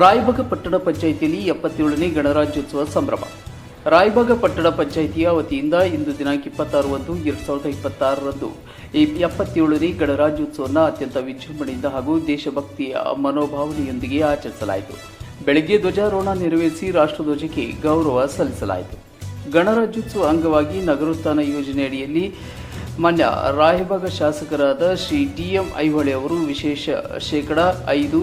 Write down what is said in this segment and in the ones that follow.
ರಾಯಬಾಗ ಪಟ್ಟಣ ಪಂಚಾಯಿತಿಯಲ್ಲಿ ಎಪ್ಪತ್ತೇಳನೇ ಗಣರಾಜ್ಯೋತ್ಸವ ಸಂಭ್ರಮ. ರಾಯಬಾಗ ಪಟ್ಟಣ ಪಂಚಾಯಿತಿಯ ವತಿಯಿಂದ ಇಂದು ದಿನಾಂಕ ಇಪ್ಪತ್ತಾರು ಒಂದು ಎರಡು ಸಾವಿರದ ಇಪ್ಪತ್ತಾರರಂದು ಈ ಎಪ್ಪತ್ತೇಳನೇ ಗಣರಾಜ್ಯೋತ್ಸವವನ್ನು ಅತ್ಯಂತ ವಿಜೃಂಭಣೆಯಿಂದ ಹಾಗೂ ದೇಶಭಕ್ತಿಯ ಮನೋಭಾವನೆಯೊಂದಿಗೆ ಆಚರಿಸಲಾಯಿತು. ಬೆಳಗ್ಗೆ ಧ್ವಜಾರೋಹಣ ನೆರವೇರಿಸಿ ರಾಷ್ಟ್ರಧ್ವಜಕ್ಕೆ ಗೌರವ ಸಲ್ಲಿಸಲಾಯಿತು. ಗಣರಾಜ್ಯೋತ್ಸವ ಅಂಗವಾಗಿ ನಗರೋತ್ಥಾನ ಯೋಜನೆಯಡಿಯಲ್ಲಿ ಮಾನ್ಯ ರಾಯಭಾಗ ಶಾಸಕರಾದ ಶ್ರೀ ಡಿಎಂ ಐಹೊಳೆ ಅವರು ವಿಶೇಷ ಶೇಕಡ ಐದು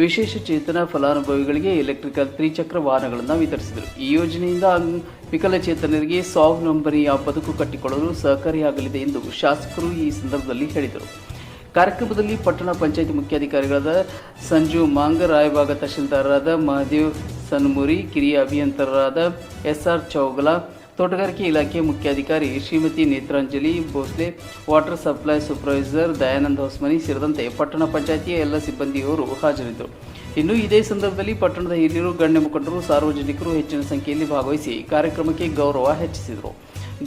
ವಿಶೇಷ ಚೇತನ ಫಲಾನುಭವಿಗಳಿಗೆ ಎಲೆಕ್ಟ್ರಿಕಲ್ ತ್ರಿಚಕ್ರ ವಾಹನಗಳನ್ನು ವಿತರಿಸಿದರು. ಈ ಯೋಜನೆಯಿಂದ ವಿಕಲಚೇತನರಿಗೆ ಸ್ವಾವಲಂಬನೆಯ ಬದುಕು ಕಟ್ಟಿಕೊಳ್ಳಲು ಸಹಕಾರಿಯಾಗಲಿದೆ ಎಂದು ಶಾಸಕರು ಈ ಸಂದರ್ಭದಲ್ಲಿ ಹೇಳಿದರು. ಕಾರ್ಯಕ್ರಮದಲ್ಲಿ ಪಟ್ಟಣ ಪಂಚಾಯಿತಿ ಮುಖ್ಯಾಧಿಕಾರಿಗಳಾದ ಸಂಜು ಮಾಂಗ ರಾಯಭಾಗ ತಹಶೀಲ್ದಾರರಾದ ಮಹದೇವ್ ಸನ್ಮುರಿ, ಕಿರಿಯ ಅಭಿಯಂತರರಾದ ಎಸ್ಆರ್ ಚೌಗಲ ತೋಟಗಾರಿಕೆ ಇಲಾಖೆ ಮುಖ್ಯಾಧಿಕಾರಿ Shrimati Netranjali Bhosale, water supply supervisor Dayananda Hosmani ಸೇರಿದಂತೆ ಪಟ್ಟಣ ಪಂಚಾಯತಿಯ ಎಲ್ಲ ಸಿಬ್ಬಂದಿಯವರು ಹಾಜರಿದ್ದರು. ಇನ್ನು ಇದೇ ಸಂದರ್ಭದಲ್ಲಿ ಪಟ್ಟಣದ ಹಿರಿಯರು, ಗಣ್ಯ ಮುಖಂಡರು, ಸಾರ್ವಜನಿಕರು ಹೆಚ್ಚಿನ ಸಂಖ್ಯೆಯಲ್ಲಿ ಭಾಗವಹಿಸಿ ಕಾರ್ಯಕ್ರಮಕ್ಕೆ ಗೌರವ ಹೆಚ್ಚಿಸಿದರು.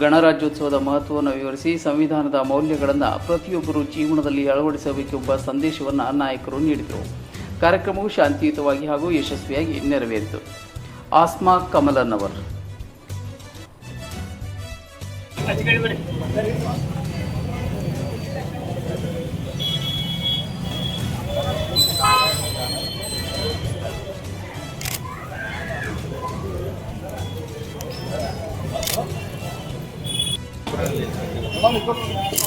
ಗಣರಾಜ್ಯೋತ್ಸವದ ಮಹತ್ವವನ್ನು ವಿವರಿಸಿ ಸಂವಿಧಾನದ ಮೌಲ್ಯಗಳನ್ನು ಪ್ರತಿಯೊಬ್ಬರು ಜೀವನದಲ್ಲಿ ಅಳವಡಿಸಬೇಕೆಂಬ ಸಂದೇಶವನ್ನು ನಾಯಕರು ನೀಡಿದರು. ಕಾರ್ಯಕ್ರಮವು ಶಾಂತಿಯುತವಾಗಿ ಹಾಗೂ ಯಶಸ್ವಿಯಾಗಿ ನೆರವೇರಿತು. ಆಸ್ಮಾ Vamos, vamos.